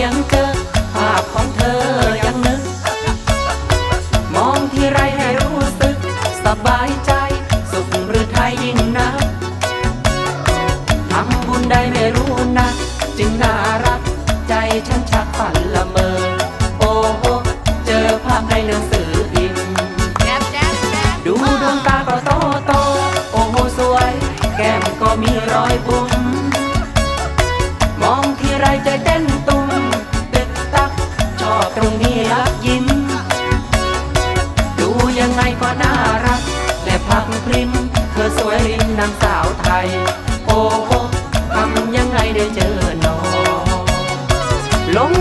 สียงเจอภาพของเธอยังนึก มองที่ไรให้รู้สึก สบายใจ สุขหรือไทยยิ่งนะทำบุญได้ไม่รู้นะ จึงน่ารัก ใจฉันชักฝันละเมอ โอ้โหเจอภาพในหนังสืออินดูดวงตาก็โตโต โอ้โหสวย แก้มก็มีรอยบุ๋มมองที่ไรใจเต้น ไงก็น่ารัก และพักพริม เธอสวยริมนางสาวไทย โอ้โหทำยังไงได้เจอน้องลง